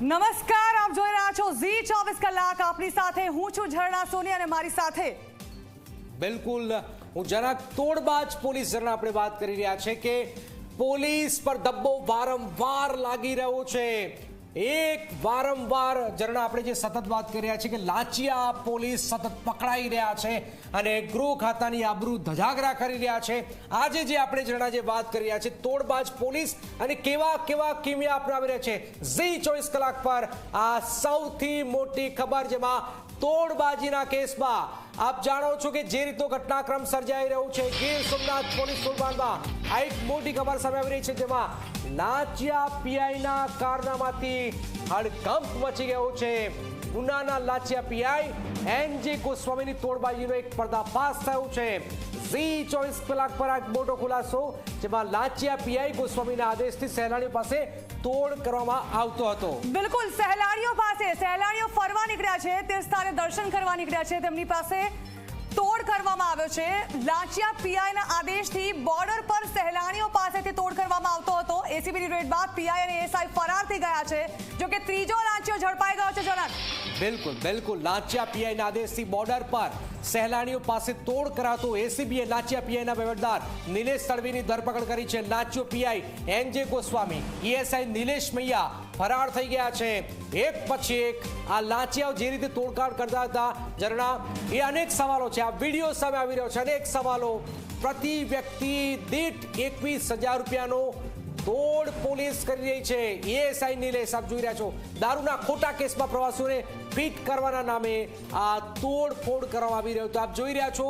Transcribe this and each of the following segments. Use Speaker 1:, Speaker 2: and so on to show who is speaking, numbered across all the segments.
Speaker 1: નમસ્કાર, આપ જોઈ રહ્યા છો ઝી ચોવીસ કલાક. આપની સાથે હું છું ઝરણા સોની અને મારી સાથે
Speaker 2: બિલકુલ, હું જરાક તોડબાજ પોલીસ ઝરણા આપણે વાત કરી રહ્યા છે કે પોલીસ પર દબ્બો વારંવાર લાગી રહ્યો છે. એક વારંવાર ઝરણા આપણે જે સતત વાત કરી રહ્યા છીએ કે લાચિયા પોલીસ સતત પકડાઈ રહ્યા છે અને ગૃહ ખાતાની આબરૂ ધજાગરા કરી રહ્યા છે. આજે જે આપણે ઝરણા જે વાત કરી રહ્યા છે તોડબાજ પોલીસ અને કેવા કેવા કિમિયા અપનાવી રહ્યા છે. ઝી ચોવીસ કલાક પર આ સૌથી મોટી ખબર જેમાં તોડબાજીના કેસમાં આપ જાણો છો કે જે રીતનો ઘટનાક્રમ સર્જાઈ રહ્યો છે. ગીર સોમનાથ પોલીસ સુરબાનમાં આ એક મોટી ખબર સામે આવી રહી છે જેમાં નાચ્યા પીઆઈના કારનામાથી હડકંપ મચી ગયો છે. ઉનાના લાચિયા પીઆઈ એનજી ગોસ્વામીની તોડબાજીનો એક પર્દાફાશ થયો છે. ઝી ચોવીસ કલાક પર આ મોટો ખુલાસો, જેમાં લાચિયા પીઆઈ ગોસ્વામીના આદેશથી સહેલાણીઓ પાસે તોડ કરવામાં આવતો હતો.
Speaker 1: બિલકુલ, સહેલાણીઓ પાસે, સહેલાણીઓ ફરવા નીકળ્યા છે, તે સ્થાને દર્શન કરવા નીકળ્યા છે. તેમની પાસે તોડ કરવામાં આવ્યો છે. લાંચિયા પીઆઈના આદેશથી બોર્ડર પર સહેલાણીઓ પાસેથી તોડ કરવામાં આવતો હતો. એસીબીની રેડ બાદ પીઆઈ અને એસઆઈ ફરાર થઈ ગયા છે. જો કે ત્રીજો લાંચિયો ઝડપાઈ ગયો છે, જનક.
Speaker 2: બિલકુલ બિલકુલ. લાંચિયા પીઆઈના આદેશથી બોર્ડર પર સહેલાણીઓ પાસે તોડ કરાતો એસીબીએ લાચિયા પીઆઈના વહીવટદાર નિલેશ તડવીની ધરપકડ કરી છે લાચિયો PI NJ Goswami. ESI Nilesh Maiya ફરાર થઈ ગયા છે. એક પછી એક આ લાંચિયાઓ જે રીતે તોડકાડ કરતા હતા, ઝરણા, એ અનેક સવાલો છે. આ વીડિયો સામે આવી રહ્યો છે. અનેક સવાલો. પ્રતિ વ્યક્તિ દીઠ એકવીસ હજાર રૂપિયાનો તોડ પોલીસ કરી રહી છે. એએસઆઈ નિલેશ આપ જોઈ રહ્યા છો. દારૂના ખોટા કેસમાં પ્રવાસીઓને ફિટ કરવાના નામે આ તોડફોડ કરવામાં આવી રહ્યો તો આપ જોઈ રહ્યા છો.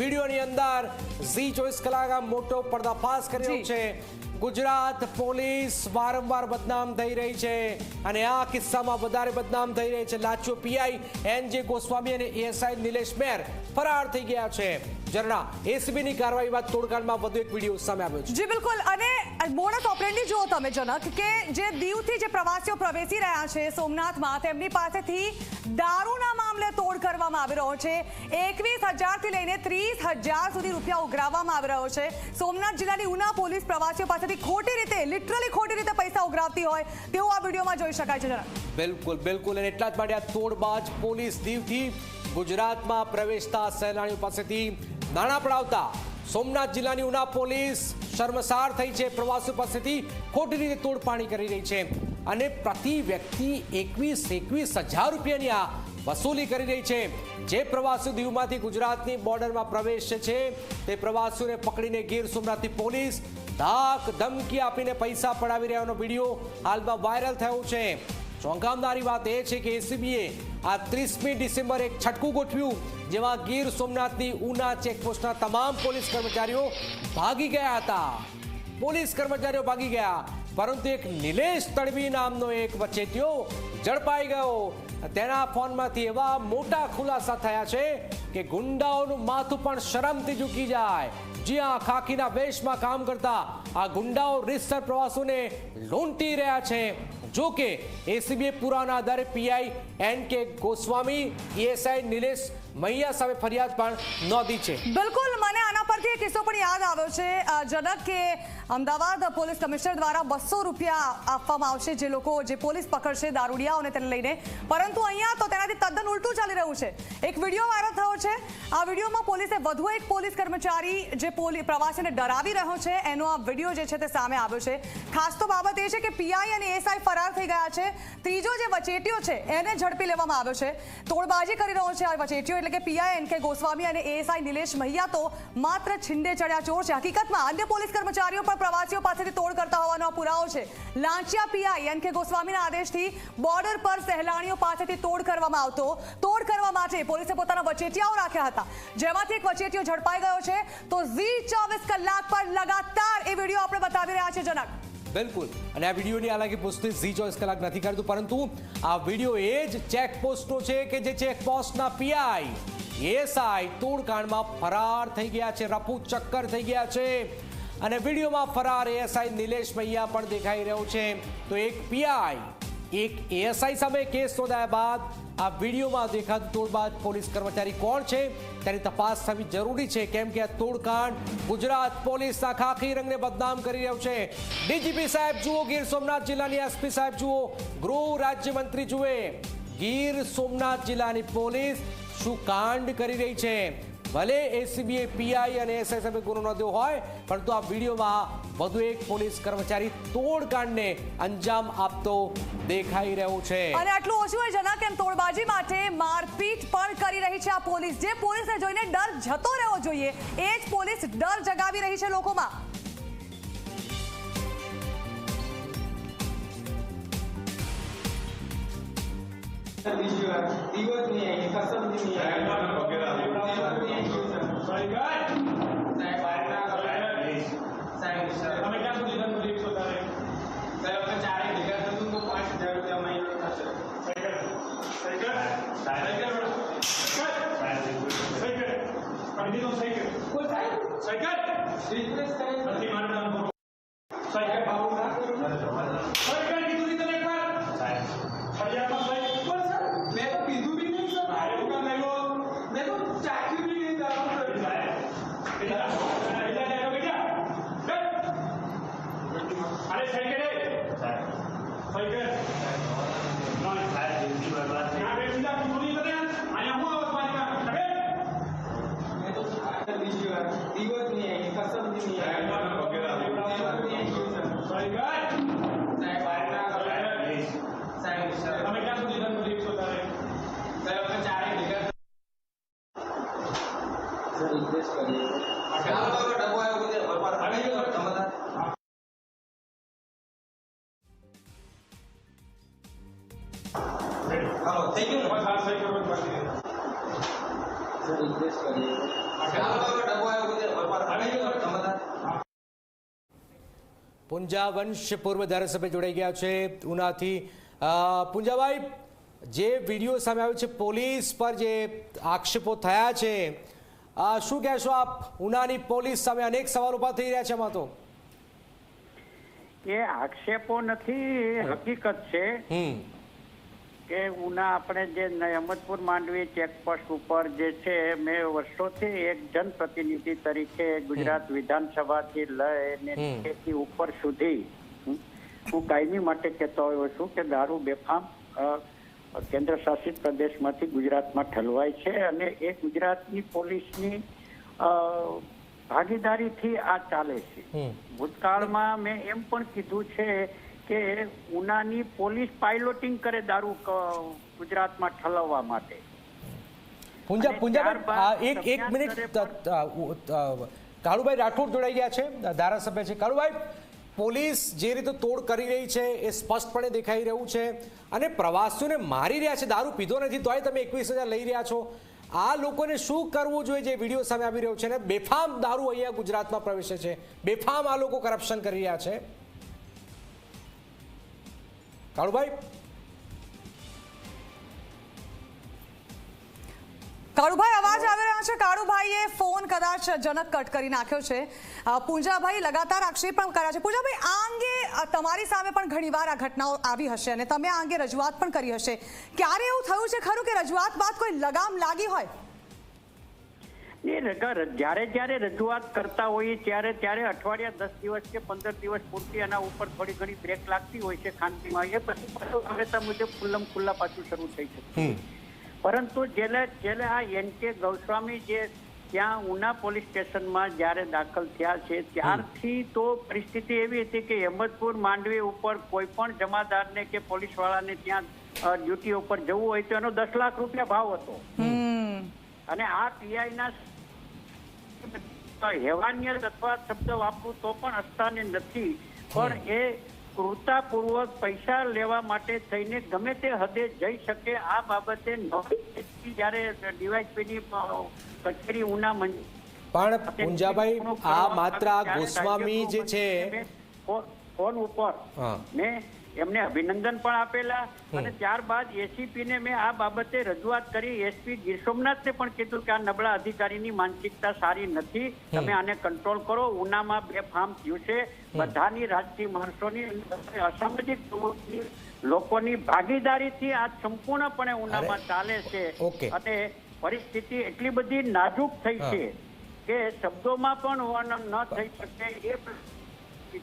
Speaker 2: વિડીયોની અંદર ઝી ચોવીસ કલાક મોટો મોટો પર્દાફાશ કરી રહ્યો છે. ગુજરાત પોલીસ વારંવાર બદનામ થઈ રહી છે અને આ કિસ્સામાં વધારે બદનામ થઈ રહી છે. લાચો પીઆઈ એનજે ગોસ્વામી અને એએસઆઈ નિલેશ મેર ફરાર થઈ ગયા છે. ઝરણા એસીબીની કાર્યવાહી બાદ તોડકાંડમાં વધુ એક વીડિયો સામે આવ્યો છે.
Speaker 1: જી, બિલકુલ. અને મોડસ ઓપરેન્ડી જુઓ તમે, જનક, કે જે દીવથી જે પ્રવાસીઓ પ્રવેશી રહ્યા છે સોમનાથમાં, તેમની પાસેથી દારૂના મામલે તોડ કરવામાં આવી રહ્યો છે. એકવીસ હજારથી લઈને ત્રીસ હજાર સુધી રૂપિયા ઉઘરાવવામાં આવી રહ્યો છે. સોમનાથ જિલ્લાની ઉના પોલીસ પ્રવાસીઓ પાસેથી ખોટી રીતે લિટરલી ખોટી રીતે પૈસા ઉઘરાવતી હોય, તેવું આ વિડીયોમાં જોઈ શકાય છે
Speaker 2: બિલકુલ બિલકુલ. અને એટલા જ માટે આ તોડબાજ પોલીસ દીવથી ગુજરાતમાં પ્રવેશતા સહેલાણીઓ પાસેથી નાણાં પડાવતા સોમનાથ જિલ્લાની ઉના પોલીસ શર્મસાર થઈ છે. પ્રવાસીઓ પાસેથી ખોટી રીતે તોડપાણી કરી રહી છે. અને પ્રતિ વ્યક્તિ એકવીસ એકવીસ હજાર રૂપિયાની આ વસૂલી કરી રહી છે. જે પ્રવાસીઓ દીવમાંથી ગુજરાતની બોર્ડરમાં પ્રવેશે છે, તે પ્રવાસીઓને પકડીને ગીર સોમનાથની પોલીસ ધાક ધમકી આપીને પૈસા પડાવી રહ્યાનો વીડિયો હાલમાં વાયરલ થયો છે. ચોંકાવનારી વાત એ છે કે એસીબીએ આ ત્રીસમી ડિસેમ્બર એક છટકું ગોઠવ્યું, જેમાં ગીર સોમનાથની ઉના ચેકપોસ્ટના તમામ પોલીસ કર્મચારીઓ ભાગી ગયા હતા. પોલીસ કર્મચારીઓ ભાગી ગયા. પરંતુ એક નિલેશ તડવી નામનો એક વચેટિયો ઝડપાઈ ગયો. તેના ફોનમાંથી એવા મોટા ખુલાસા થયા છે કે ગુંડાઓનું માથું પણ શરમથી ઝૂકી જાય. જ્યાં ખાકીના વેશમાં કામ કરતા આ ગુંડાઓ રીતસર પ્રવાસીઓને લૂંટી રહ્યા છે. જો કે એસીબીએ પુરાના આધારે પીઆઈ એન કે ગોસ્વામી એએસઆઈ નિલેશ મૈયા સામે ફરિયાદ પણ નોંધી છે.
Speaker 1: બિલકુલ, મને આના પરથી એક કિસ્સો પણ યાદ આવ્યો છે. જનક કે અમદાવાદ પોલીસ કમિશનર દ્વારા બસો રૂપિયા આપવામાં આવશે જે લોકો, જે પોલીસ પકડશે દારૂડિયાઓને તેને લઈને. પરંતુ અહીંયા તો તેનાથી તદ્દન ઉલટું ચાલી રહ્યું છે. એક વીડિયો વાયરલ થયો છે. આ વિડીયોમાં પોલીસે વધુ એક પોલીસ કર્મચારી જે પોલીસ પ્રવાસીને ડરાવી રહ્યો છે, એનો આ વીડિયો જે છે તે સામે આવ્યો છે. ખાસ તો બાબત એ છે કે પીઆઈ અને એસઆઈ ફરાર થઈ ગયા છે. ત્રીજો જે વચેટિયો છે, એને ઝડપી લેવામાં આવ્યો છે. તોડબાજી કરી રહ્યો છે આ વચેટિયો એટલે કે પીઆઈ એન કે ગોસ્વામી અને એએસઆઈ નિલેશ મહિયા તો માત્ર છિંડે ચડ્યા ચોર છે. હકીકતમાં અન્ય પોલીસ કર્મચારીઓ પણ પ્રવાસીઓ પાસેથી તોડ કરતા હોવાનો પુરાવો છે. લાંચિયા પીઆઈ એન કે ગોસ્વામીના આદેશથી બોર્ડર પર સહેલાણીઓ પાસેથી તોડ કરવામાં આવતો. તોડ કરવા માટે પોલીસે પોતાના વચેટિયાઓ રાખ્યા હતા. જેમાંથી એક વચેટિયો ઝડપાઈ ગયો છે. તો ઝી ચોવીસ કલાક પર લગાતાર એ વીડિયો આપણે બતાવી રહ્યા છે જનક.
Speaker 2: બિલકુલ. અને આ વિડીયોની હાલાકી પુષ્ટિ ઝી ચોવીસ કલાક નથી કરતું પરંતુ આ વીડિયો એ જ ચેકપોસ્ટનો છે કે જે ચેકપોસ્ટના પીઆઈ, એસઆઈ તોડકાંડમાં ફરાર થઈ ગયા છે, રફુ ચક્કર થઈ ગયા છે. અને વિડીયોમાં ફરાર એસઆઈ નિલેશ મૈયા પણ દેખાઈ રહ્યો છે. તો એક પીઆઈ એક એએસઆઈ સામે કેસ નોંધાયા બાદ આ વિડીયોમાં દેખાતું તોડબાદ પોલીસ કર્મચારી કોણ છે તેની તપાસ થવી જરૂરી છે. કેમ કે આ તોડકાંડ ગુજરાત પોલીસના ખાખી રંગને બદનામ કરી રહ્યું છે. ડીજીપી સાહેબ જુઓ, ગીર સોમનાથ જિલ્લાની એસપી સાહેબ જુઓ. ગૃહ રાજ્યમંત્રી જુએ. ગીર સોમનાથ જિલ્લાની પોલીસ શું કાંડ કરી રહી છે? ભલે એસીબીએ પીઆઈ અને એસઆઈ સામે ગુનો નોંધ્યો હોય પરંતુ આ વિડીયોમાં વધુ એક પોલીસ કર્મચારી તોડકાંડને અંજામ આપતો દેખાઈ રહ્યો છે.
Speaker 1: અને આટલું ઓછું એમ તોડબાજી માટે મારપીટ પણ કરી રહી છે આ પોલીસ. જે પોલીસને જોઈને ડર જતો રહેવો જોઈએ એ જ પોલીસ ડર જગાવી રહી છે લોકોમાં.
Speaker 3: દિવસની કસમ નહીં આવી સાહેબ બહારના કપડાં. સાહેબ સાહેબ અમે ચારે ભેગા થતું તો પાંચ હજાર રૂપિયા મહિનો થશે કોઈ સાહેબ રિક્વેસ્ટ કરે સાહેબ આવું ના કરો કોણ સાહેબ મેં તો પીધું બી નહીં સર મેં તો ચાખ્યું બી નહીં દારૂ સર.
Speaker 4: અરે સહી કરે સહી કર આ બેસીને પૂરી કરે અહીંયા હું આવાજ મારી કરે
Speaker 3: મેં તો બીજી વાર દિવસ નહીં આવી કસમ નહીં આવી
Speaker 4: સહી કર
Speaker 3: સાહેબ બહારના કપડાં. સાહેબ સાહેબ
Speaker 4: તમે ક્યાં સુધી ધંધો દેખશો તારે
Speaker 3: સાહેબ અમે ચારે ભેગા
Speaker 4: બસ આ સહી કરો બાકી
Speaker 2: પુંજાવંશ પૂર્વ ધારાસભ્ય જોડાઈ ગયા છે ઉનાથી. પુંજાભાઈ જે વીડિયો સામે આવ્યો છે પોલીસ પર જે આક્ષેપો થયા છે શું કહેશો આપ? ઉનાની પોલીસ સામે અનેક સવાલ ઊભા થઈ રહ્યા છે એમાં તો.
Speaker 5: એ આક્ષેપો નથી હકીકત છે. કે ઉના આપણે જે અહમદપુર માંડવી ચેકપોસ્ટ ઉપર જે છે મેં વર્ષોથી એક જનપ્રતિનિધિ તરીકે ગુજરાત વિધાનસભાથી લઈને. ઉપર સુધી હું કાયમી માટે કહેતો આવ્યો છું કે દારૂ બેફામ કેન્દ્ર શાસિત પ્રદેશમાંથી ગુજરાતમાં ઠલવાય છે અને એ ગુજરાતની પોલીસની ભાગીદારીથી આ ચાલે છે. ભૂતકાળમાં મેં એમ પણ કીધું છે કે ઉનાની પોલીસ પાયલોટિંગ કરે દારૂ ગુજરાતમાં ઠલવવા માટે.
Speaker 2: પુંજા
Speaker 5: અને
Speaker 2: આ એક એક મિનિટ કાળુભાઈ રાઠોડ જોડાઈ ગયા છે ધારાસભ્ય છે. કાળુભાઈ પોલીસ જે રીતે તોડ કરી રહી છે એ સ્પષ્ટપણે દેખાઈ રહ્યું છે અને પ્રવાસીઓને મારી રહ્યા છે દારૂ પીધો નથી તોય તમે એકવીસ હજાર લઈ રહ્યા છો. આ લોકોને શું કરવું જોઈએ જે વીડિયો સામે આવી રહ્યો છે ને? બેફામ દારૂ અહીંયા ગુજરાતમાં પ્રવેશે છે. બેફામ આ લોકો કરપ્શન કરી રહ્યા છે. કાળુભાઈ?
Speaker 1: કાળુભાઈ, અવાજ આવી રહ્યો છે. કાળુભાઈએ ફોન કદાચ જનક કટ કરી નાખ્યો છે. પૂંજાભાઈ લગાતાર આક્ષેપ પણ કર્યા છે. પૂંજાભાઈ, આ અંગે તમારી સામે પણ ઘણીવાર આ ઘટનાઓ આવી હશે અને તમે આ અંગે રજૂઆત પણ કરી હશે. ક્યારે એવું થયું છે ખરું કે રજૂઆત બાદ કોઈ લગામ લાગી હોય?
Speaker 5: એ જ્યારે જ્યારે રજૂઆત કરતા હોઈએ ત્યારે ત્યારે અઠવાડિયા દસ દિવસ કે પંદર દિવસ પૂરતી એના ઉપર થોડી ઘણી બ્રેક લાગતી હોય છે ખાનગીમાં. એ પછી પાછું હવેતા મુજબ ખુલ્લમ ખુલ્લા પાછું શરૂ થઈ શકે. પરંતુ જેલે જેલે આ એન કે ગૌસ્વામી જે ત્યાં ઉના પોલીસ સ્ટેશનમાં જ્યારે દાખલ થયા છે ત્યારથી તો પરિસ્થિતિ એવી હતી કે હેમતપુર માંડવી ઉપર કોઈ પણ જમાદારને કે પોલીસ વાળાને ત્યાં ડ્યુટી ઉપર જવું હોય તો એનો દસ લાખ રૂપિયા ભાવ હતો. અને આ પીઆઈના હેવાનિયત અથવા શબ્દ વાપરું તો પણ અસ્થાને નથી પણ એ કૃતાપૂર્વક પૈસા લેવા માટે થઈને ગમે તે હદે જઈ શકે આ બાબતે જ્યારે ડીવાયસપીની કચેરી ઉના મંજૂર
Speaker 2: પણ પુંજાભાઈ આ માત્ર ગોસ્વામી જે છે
Speaker 5: ફોન ઉપર. મેં એમને અભિનંદન પણ આપેલા. અને ત્યારબાદ એસીપી ને મેં આ બાબતે રજૂઆત કરી. એસપી ગીર સોમનાથને પણ કીધું કે આ નબળા અધિકારીની માનસિકતા સારી નથી. તમે આને કંટ્રોલ કરો. ઉનામાં બે ફાર્મ થયું છે બધાની રાજકીય માણસોની અસામાજિક લોકોની ભાગીદારીથી આ સંપૂર્ણપણે ઉનામાં ચાલે છે. અને પરિસ્થિતિ એટલી બધી નાજુક થઈ છે કે શબ્દોમાં પણ વર્ણન ન થઈ શકે એ